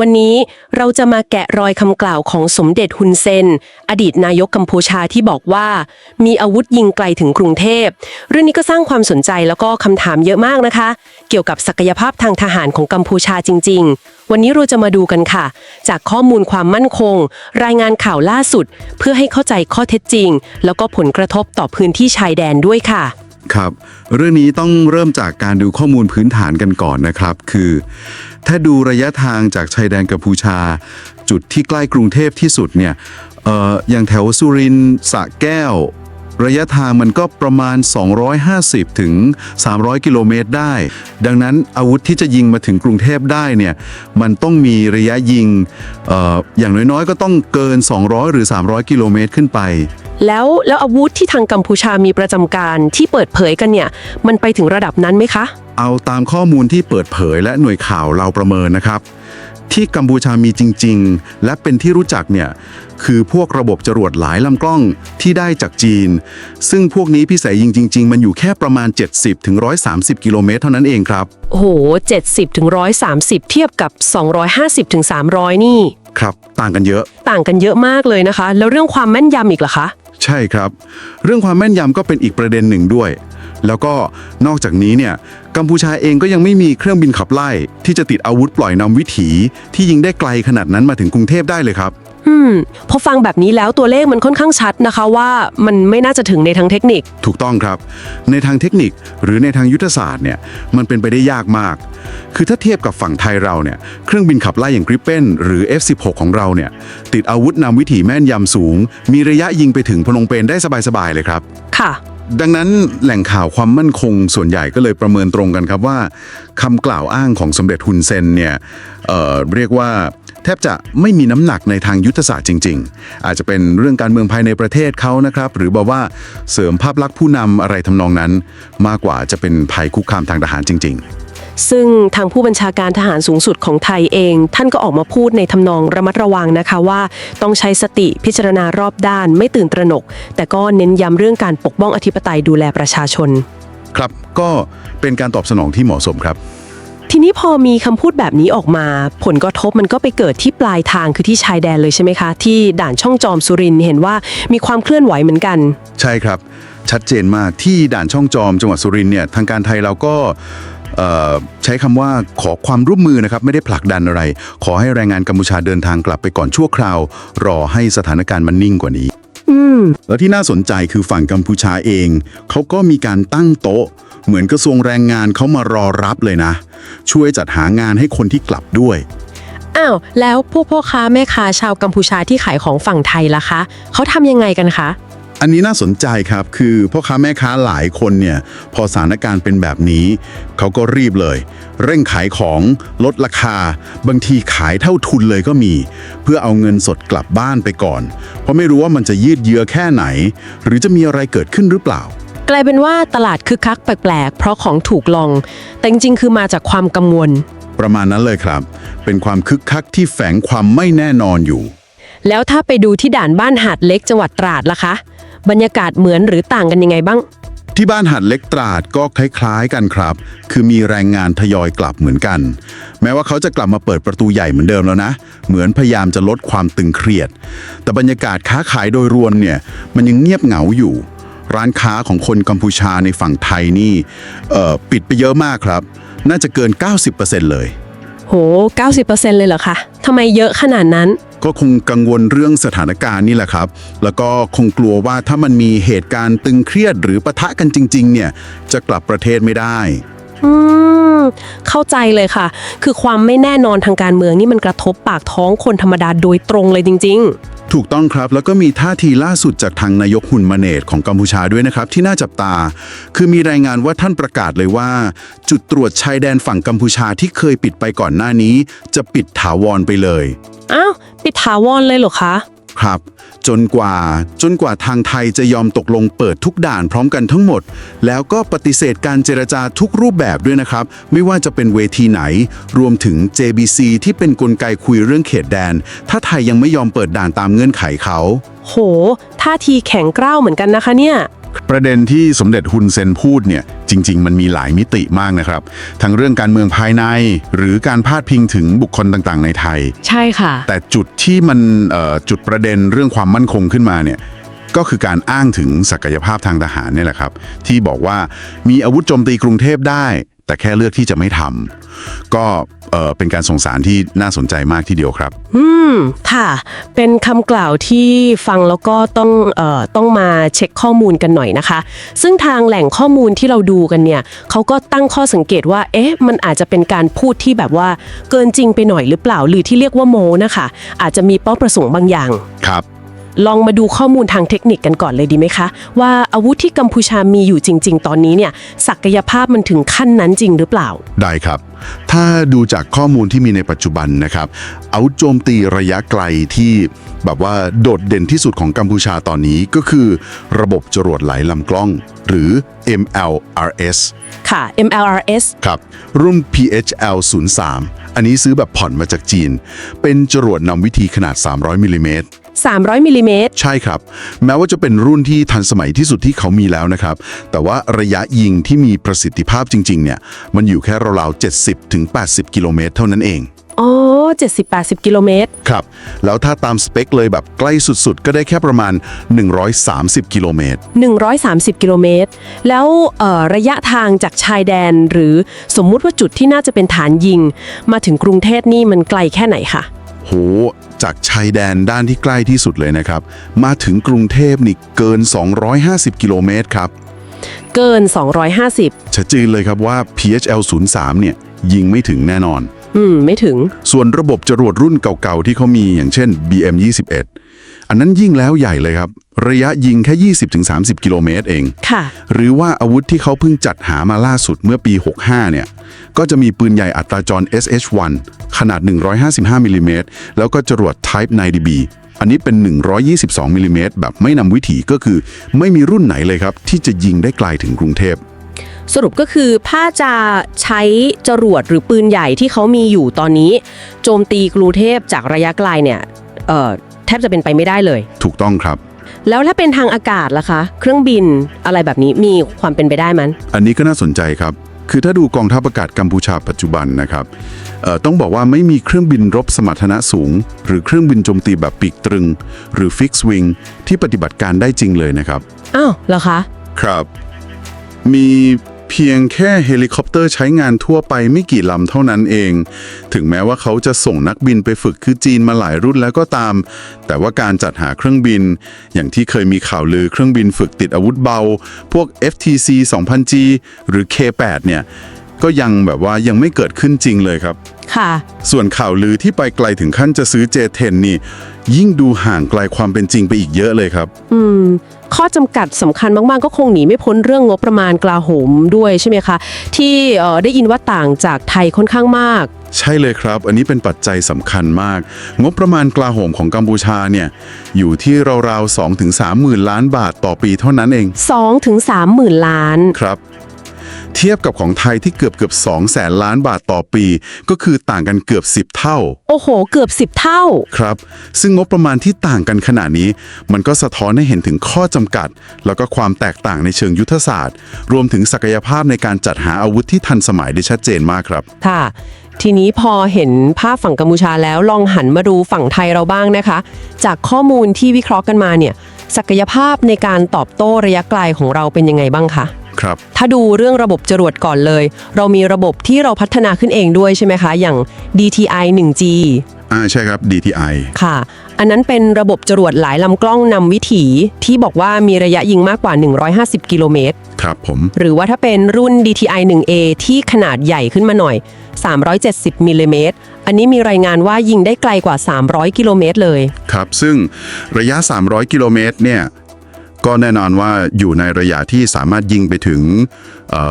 วันนี้เราจะมาแกะรอยคำกล่าวของสมเด็จฮุนเซน อดีตนายกกัมพูชาที่บอกว่า มีอาวุธยิงไกลถึงกรุงเทพ เรื่องนี้ก็สร้างความสนใจแล้วก็คำถามเยอะมากนะคะ เกี่ยวกับศักยภาพทางทหารของกัมพูชาจริง ๆ วันนี้เราจะมาดูกันค่ะ จากข้อมูลความมั่นคง รายงานข่าวล่าสุด เพื่อให้เข้าใจข้อเท็จจริง แล้วก็ผลกระทบต่อพื้นที่ชายแดนด้วยค่ะ ครับ เรื่องนี้ต้องเริ่มจากการดูข้อมูลพื้นฐานกันก่อนนะครับ คือ ถ้าดูระยะทางจากชายแดนกัมพูชา จุดที่ใกล้กรุงเทพที่สุดเนี่ยอออย่างแถวสุรินทร์สระแก้ว ระยะทางมันก็ประมาณ 250 ถึง 300 กิโลเมตรได้ ดังนั้นอาวุธที่จะยิงมาถึงกรุงเทพได้เนี่ยมันต้องมีระยะยิงเอออย่างน้อยๆ ก็ต้องเกิน 200 หรือ 300 กิโลเมตรขึ้นไป แล้วแล้วอาวุธที่ทางกัมพูชามีประจำการที่เปิดเผยกันเนี่ยมันไปถึงระดับนั้นไหมคะ เอาตามข้อมูลที่เปิดเผยและหน่วยข่าวเราประเมินนะครับ ที่กัมพูชามีจริง ๆ และเป็นที่รู้จักเนี่ยคือพวกระบบจรวดหลายลำกล้องที่ได้จากจีน ซึ่งพวกนี้พิสัยยิงจริง ๆ มันอยู่แค่ประมาณ 70ถึง130กิโลเมตรเท่านั้นเองครับ โอ้โห 70ถึง130เทียบกับ 250ถึง300นี่ครับ ต่างกันเยอะ ต่างกันเยอะมากเลยนะคะ แล้วเรื่องความแม่นยำอีกเหรอคะ ใช่ครับ เรื่องความแม่นยำก็เป็นอีกประเด็นหนึ่งด้วย แล้วก็นอกจากนี้เนี่ยกัมพูชาเองก็ยังไม่มีเครื่องบินขับไล่ ที่จะติดอาวุธปล่อยนำวิถี ที่ยิงได้ไกลขนาดนั้นมาถึงกรุงเทพได้เลยครับ อืมพอฟังแบบนี้แล้วตัวเลขมันค่อนข้างชัดนะคะว่ามันไม่น่าจะถึงในทางเทคนิค ถูกต้องครับ ในทางเทคนิคหรือในทางยุทธศาสตร์เนี่ยมันเป็นไปได้ยากมาก คือถ้าเทียบกับฝั่งไทยเราเนี่ยเครื่องบินขับไล่อย่างกริปเปนหรือ F16 ของเราเนี่ยติดอาวุธนำวิถีแม่นยำสูง มีระยะยิงไปถึงพนมเปญได้สบายๆเลยครับ ค่ะ ดังนั้นแหล่งข่าวความมั่นคงส่วนใหญ่ก็เลยประเมินตรงกันครับว่าคำกล่าวอ้างของสมเด็จฮุนเซนเนี่ยเเรียกว่าแทบจะไม่มีน้ำหนักในทางยุทธศาสตร์จริง ๆ อาจจะเป็นเรื่องการเมืองภายในประเทศเขานะครับ หรือบอกว่าเสริมภาพลักษณ์ผู้นำอะไรทำนองนั้น มากกว่าจะเป็นภัยคุกคามทางทหารจริง ๆ ซึ่งทางผู้บัญชาการทหารสูงสุดของไทยเอง ท่านก็ออกมาพูดในทำนองระมัดระวังนะคะว่า ต้องใช้สติพิจารณารอบด้านไม่ตื่นตระหนก แต่ก็เน้นย้ำเรื่องการปกป้องอธิปไตยดูแลประชาชน ครับก็เป็นการตอบสนองที่เหมาะสมครับ ทีนี้พอมีคำพูดแบบนี้ออกมา ผลกระทบมันก็ไปเกิดที่ปลายทางคือที่ชายแดนเลยใช่ไหมคะ ที่ด่านช่องจอมสุรินทร์เห็นว่ามีความเคลื่อนไหวเหมือนกัน ใช่ครับ ชัดเจนมากที่ด่านช่องจอมจังหวัดสุรินทร์เนี่ยทางการไทยเราก็เอ่อ ใช้คำว่าขอความร่วมมือนะครับไม่ได้ผลักดันอะไร ขอให้แรงงานกัมพูชาเดินทางกลับไปก่อนชั่วคราว รอให้สถานการณ์มันนิ่งกว่านี้อืมแล้วที่น่าสนใจคือฝั่งกัมพูชาเอง เขาก็มีการตั้งโต๊ะ เหมือนกระทรวงแรงงานเขามารอรับเลยนะ ช่วยจัดหางานให้คนที่กลับด้วยอ้าวแล้วพวกพ่อค้าแม่ค้าชาวกัมพูชาที่ขายของฝั่งไทยล่ะคะเขาทำยังไงกันคะ อันนี้น่าสนใจครับคือพ่อค้าแม่ค้าหลายคนเนี่ยพอสถานการณ์เป็นแบบนี้ เขาก็รีบเลย เร่งขายของลดราคา บางทีขายเท่าทุนเลยก็มี เพื่อเอาเงินสดกลับบ้านไปก่อน เพราะไม่รู้ว่ามันจะยืดเยื้อแค่ไหน หรือจะมีอะไรเกิดขึ้นหรือเปล่า กลายเป็นว่าตลาดคึกคักแปลกๆ เพราะของถูกลอง แต่จริงๆคือมาจากความกังวล ประมาณนั้นเลยครับ เป็นความคึกคักที่แฝงความไม่แน่นอนอยู่ แล้วถ้าไปดูที่ด่านบ้านหาดเล็กจังหวัดตราดล่ะคะ บรรยากาศเหมือนหรือต่างกันยังไงบ้าง ที่บ้านหัดเล็กตราดก็คล้ายๆกันครับ คือมีแรงงานทยอยกลับเหมือนกัน แม้ว่าเขาจะกลับมาเปิดประตูใหญ่เหมือนเดิมแล้วนะ เหมือนพยายามจะลดความตึงเครียด แต่บรรยากาศค้าขายโดยรวมเนี่ย มันยังเงียบเหงาอยู่ ร้านค้าของคนกัมพูชาในฝั่งไทยนี่เอ่อปิดไปเยอะมากครับ น่าจะเกิน 90%เลย โห 90%เลยเหรอคะทำไมเยอะขนาดนั้น ก็คงกังวลเรื่องสถานการณ์นี่แหละครับ แล้วก็คงกลัวว่าถ้ามันมีเหตุการณ์ตึงเครียดหรือปะทะกันจริง ๆ เนี่ยจะกลับประเทศไม่ได้ อืมเข้าใจเลยค่ะ คือความไม่แน่นอนทางการเมืองนี่มันกระทบปากท้องคนธรรมดาโดยตรงเลยจริง ๆ ถูกต้องครับแล้วก็มีท่าทีล่าสุดจากทางนายกหุ่นมาเนตของกัมพูชาด้วยนะครับ ที่น่าจับตา คือมีรายงานว่าท่านประกาศเลยว่า จุดตรวจชายแดนฝั่งกัมพูชาที่เคยปิดไปก่อนหน้านี้ จะปิดถาวรไปเลย อ้าว ปิดถาวรเลยเหรอคะ ครับ จนกว่าจนกว่าทางไทยจะยอมตกลงเปิดทุกด่านพร้อมกันทั้งหมด แล้วก็ปฏิเสธการเจรจาทุกรูปแบบด้วยนะครับ ไม่ว่าจะเป็นเวทีไหน รวมถึง JBC ที่เป็นกลไกคุยเรื่องเขตแดน ถ้าไทยยังไม่ยอมเปิดด่านตามเงื่อนไขเขา โห ท่าทีแข็งกร้าวเหมือนกันนะคะเนี่ย ประเด็นที่สมเด็จฮุนเซนพูดเนี่ยจริง ๆ มันมีหลายมิติมากนะครับ ทั้งเรื่องการเมืองภายใน หรือการพาดพิงถึงบุคคลต่างๆ ในไทย ใช่ค่ะ แต่จุดที่มันเอ่อจุดประเด็นเรื่องความมั่นคงขึ้นมาเนี่ยก็คือการอ้างถึงศักยภาพทางทหารเนี่ยแหละครับ ที่บอกว่ามีอาวุธโจมตีกรุงเทพได้ แต่แค่เลือกที่จะไม่ทำก็เอ่อเป็นการส่งสารที่น่าสนใจมากทีเดียวครับ อืม ค่ะ เป็นคำกล่าวที่ฟังแล้วก็ต้องเอ่อต้องมาเช็คข้อมูลกันหน่อยนะคะ ซึ่งทางแหล่งข้อมูลที่เราดูกันเนี่ยเขาก็ตั้งข้อสังเกตว่า เอ๊ะ มันอาจจะเป็นการพูดที่แบบว่าเกินจริงไปหน่อยหรือเปล่า หรือที่เรียกว่าโมนะคะ อาจจะมีเป้าประสงค์บางอย่าง ครับ ลองมาดูข้อมูลทางเทคนิคกันก่อนเลยดีไหมคะ ว่าอาวุธที่กัมพูชามีอยู่จริง ๆ ตอนนี้เนี่ยศักยภาพมันถึงขั้นนั้นจริงหรือเปล่า ได้ครับ ถ้าดูจากข้อมูลที่มีในปัจจุบันนะครับ เอาโจมตีระยะไกลที่แบบว่าโดดเด่นที่สุดของกัมพูชาตอนนี้ก็คือ ระบบจรวดไหลลำกล้อง หรือ MLRS ค่ะ MLRS ครับ รุ่น PHL 03อันนี้ซื้อแบบผ่อนมาจากจีน เป็นจรวดนำวิธีขนาด 300มิลลิเมตร 300มิลลิเมตรใช่ครับ แม้ว่าจะเป็นรุ่นที่ทันสมัยที่สุดที่เขามีแล้วนะครับ แต่ว่าระยะยิงที่มีประสิทธิภาพจริงๆเนี่ยมันอยู่แค่ราวๆ70ถึง80 กิโลเมตรเท่านั้นเองอ๋อ70-80 กิโลเมตร ครับ แล้วถ้าตามสเปคเลยแบบใกล้สุดๆ ก็ได้แค่ประมาณ 130 กิโลเมตร 130 กิโลเมตร แล้วเอ่อระยะทางจากชายแดน หรือสมมุติว่าจุดที่น่าจะเป็นฐานยิง มาถึงกรุงเทพนี่มันไกลแค่ไหนคะ โห จากชายแดนด้านที่ใกล้ที่สุดเลยนะครับ มาถึงกรุงเทพนี่เกิน 250 กิโลเมตรครับ เกิน 250ชัดเจนเลยครับว่า PHL 03เนี่ยยิงไม่ถึงแน่นอน อืม ไม่ถึง ส่วนระบบจรวดรุ่นเก่าๆ ที่เขามีอย่างเช่น BM 21อันนั้นยิ่งแล้วใหญ่เลยครับ ระยะยิงแค่ 20-30 กิโลเมตรเอง ค่ะ หรือว่าอาวุธที่เขาเพิ่งจัดหามาล่าสุดเมื่อปี 65 เนี่ย ก็จะมีปืนใหญ่อัตราจร SH1 ขนาด 155 มิลลิเมตร แล้วก็จรวด Type 90B อันนี้เป็น 122 มิลลิเมตรแบบไม่นำวิถีก็คือ ไม่มีรุ่นไหนเลยครับ ที่จะยิงได้ไกลถึงกรุงเทพ สรุปก็คือถ้าจะใช้จรวดหรือปืนใหญ่ที่เขามีอยู่ตอนนี้ โจมตีกรุงเทพจากระยะไกลเนี่ยเอ่อแทบจะเป็นไปไม่ได้เลย ถูกต้องครับ แล้วถ้าเป็นทางอากาศล่ะคะ เครื่องบินอะไรแบบนี้มีความเป็นไปได้มั้ยอันนี้ก็น่าสนใจครับ คือถ้าดูกองทัพอากาศกัมพูชาปัจจุบันนะครับเอ่อต้องบอกว่าไม่มีเครื่องบินรบสมรรถนะสูง หรือเครื่องบินโจมตีแบบปีกตรึง หรือฟิกซ์วิงที่ปฏิบัติการได้จริงเลยนะครับอ้าวเหรอคะ ครับ มี เพียงแค่เฮลิคอปเตอร์ใช้งานทั่วไปไม่กี่ลำเท่านั้นเอง ถึงแม้ว่าเขาจะส่งนักบินไปฝึกคือจีนมาหลายรุ่นแล้วก็ตาม แต่ว่าการจัดหาเครื่องบิน อย่างที่เคยมีข่าวลือเครื่องบินฝึกติดอาวุธเบา พวก FTC 2000G หรือ K8 เนี่ยก็ยังแบบว่ายังไม่เกิดขึ้นจริงเลยครับ ค่ะ ส่วนข่าวลือที่ไปไกลถึงขั้นจะซื้อ J10 นี่ ยิ่งดูห่างไกลความเป็นจริงไปอีกเยอะเลยครับ อืม ข้อจำกัดสำคัญมากๆ ก็คงหนีไม่พ้นเรื่องงบประมาณกลาโหมด้วยใช่ไหมคะ ที่เอ่อได้ยินว่าต่างจากไทยค่อนข้างมาก ใช่เลยครับ อันนี้เป็นปัจจัยสำคัญมาก งบประมาณกลาโหมของกัมพูชาเนี่ยอยู่ที่ราวๆ2ถึง3หมื่นล้านบาทต่อปีเท่านั้นเอง 2-3ถึง3หมื่นล้านครับ เทียบกับของไทยที่เกือบเกือบ2แสนล้านบาทต่อปี ก็คือต่างกันเกือบ 10 เท่า โอ้โห เกือบ 10 เท่า ครับ ซึ่งงบประมาณที่ต่างกันขนาดนี้ มันก็สะท้อนให้เห็นถึงข้อจำกัด แล้วก็ความแตกต่างในเชิงยุทธศาสตร์ รวมถึงศักยภาพในการจัดหาอาวุธที่ทันสมัยได้ชัดเจนมากครับ ค่ะ ทีนี้พอเห็นภาพฝั่งกัมพูชาแล้วลองหันมาดูฝั่งไทยเราบ้างนะคะ จากข้อมูลที่วิเคราะห์กันมาเนี่ย ศักยภาพในการตอบโต้ระยะไกลของเราเป็นยังไงบ้างคะ ครับ ถ้าดูเรื่องระบบจรวดก่อนเลย เรามีระบบที่เราพัฒนาขึ้นเองด้วยใช่ไหมคะ อย่าง DTI 1G อ่าใช่ครับ DTI ค่ะ อันนั้นเป็นระบบจรวดหลายลำกล้องนำวิถีที่บอกว่ามีระยะยิงมากกว่า 150 กิโลเมตร ครับผม หรือว่าถ้าเป็นรุ่น DTI 1A ที่ขนาดใหญ่ขึ้นมาหน่อย 370 มิลลิเมตร อันนี้มีรายงานว่ายิงได้ไกลกว่า 300 กิโลเมตรเลย ครับ ซึ่งระยะ 300 กิโลเมตรเนี่ย ก็แน่นอนว่าอยู่ในระยะที่สามารถยิงไปถึง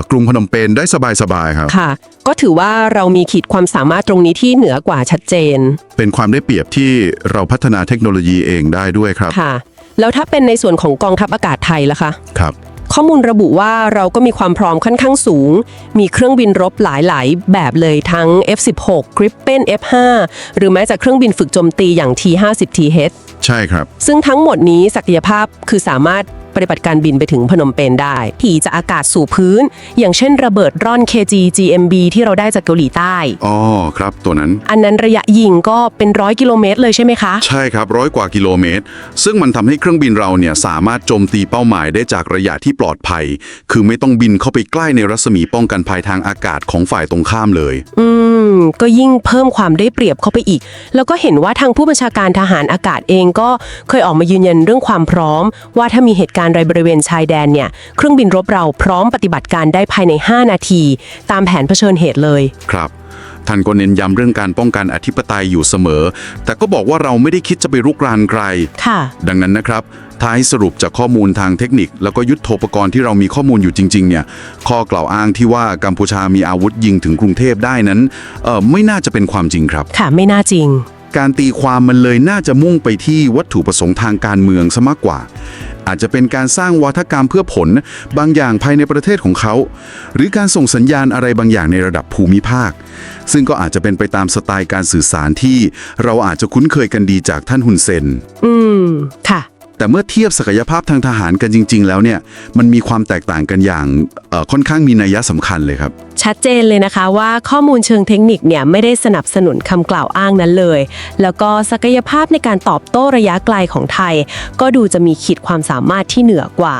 กรุงพนมเปญได้สบายๆครับค่ะ ก็ถือว่าเรามีขีดความสามารถตรงนี้ที่เหนือกว่าชัดเจน เป็นความได้เปรียบที่เราพัฒนาเทคโนโลยีเองได้ด้วยครับค่ะ แล้วถ้าเป็นในส่วนของกองทัพอากาศไทยล่ะคะครับ ข้อมูลระบุว่าเราก็มีความพร้อมค่อนข้างสูง มีเครื่องบินรบหลาย ๆ แบบเลยทั้ง F16 Gripen F5 หรือแม้แต่เครื่องบินฝึกโจมตีอย่าง T50TH ใช่ครับ ซึ่งทั้งหมดนี้ศักยภาพคือสามารถ ปฏิบัติการบินไปถึงพนมเปญได้ที่จะอากาศสู่พื้น อย่างเช่นระเบิดร่อน KG GMB ที่เราได้จากเกาหลีใต้ อ๋อครับตัวนั้น อันนั้นระยะยิงก็เป็นร้อยกิโลเมตรเลยใช่ไหมคะ ใช่ครับร้อยกว่ากิโลเมตร ซึ่งมันทำให้เครื่องบินเราเนี่ยสามารถโจมตีเป้าหมายได้จากระยะที่ปลอดภัย คือไม่ต้องบินเข้าไปใกล้ในรัศมีป้องกันภัยทางอากาศของฝ่ายตรงข้ามเลย อืม ก็ยิ่งเพิ่มความได้เปรียบเข้าไปอีก แล้วก็เห็นว่าทางผู้บัญชาการทหารอากาศเองก็เคยออกมายืนยันเรื่องความพร้อม ว่าถ้ามีเหตุการณ์อะไรบริเวณชายแดนเนี่ย เครื่องบินรบเราพร้อมปฏิบัติการได้ภายใน 5 นาที ตามแผนเผชิญเหตุเลย ครับ ท่านก็เน้นย้ำเรื่องการป้องกันอธิปไตยอยู่เสมอ แต่ก็บอกว่าเราไม่ได้คิดจะไปรุกรานใคร ค่ะ ดังนั้นนะครับ ท้ายสรุปจากข้อมูลทางเทคนิค แล้วก็ยุทธโธปกรณ์ที่เรามีข้อมูลอยู่จริงๆเนี่ยข้อกล่าวอ้างที่ว่ากัมพูชามีอาวุธยิงถึงกรุงเทพได้นั้นเออไม่น่าจะเป็นความจริงครับ ค่ะไม่น่าจริง การตีความมันเลยน่าจะมุ่งไปที่วัตถุประสงค์ทางการเมืองซะมากกว่า อาจจะเป็นการสร้างวัฒกรรมเพื่อผลบางอย่างภายในประเทศของเขา หรือการส่งสัญญาณอะไรบางอย่างในระดับภูมิภาค ซึ่งก็อาจจะเป็นไปตามสไตล์การสื่อสารที่ เราอาจจะคุ้นเคยกันดีจากท่านฮุนเซน อืม ค่ะ แต่เมื่อเทียบศักยภาพทางทหารกันจริง ๆ แล้วเนี่ยมันมีความแตกต่างกันอย่างค่อนข้างมีนัยสำคัญเลยครับ ชัดเจนเลยนะคะว่าข้อมูลเชิงเทคนิคเนี่ยไม่ได้สนับสนุนคำกล่าวอ้างนั้นเลย แล้วก็ศักยภาพในการตอบโต้ระยะไกลของไทย ก็ดูจะมีขีดความสามารถที่เหนือกว่า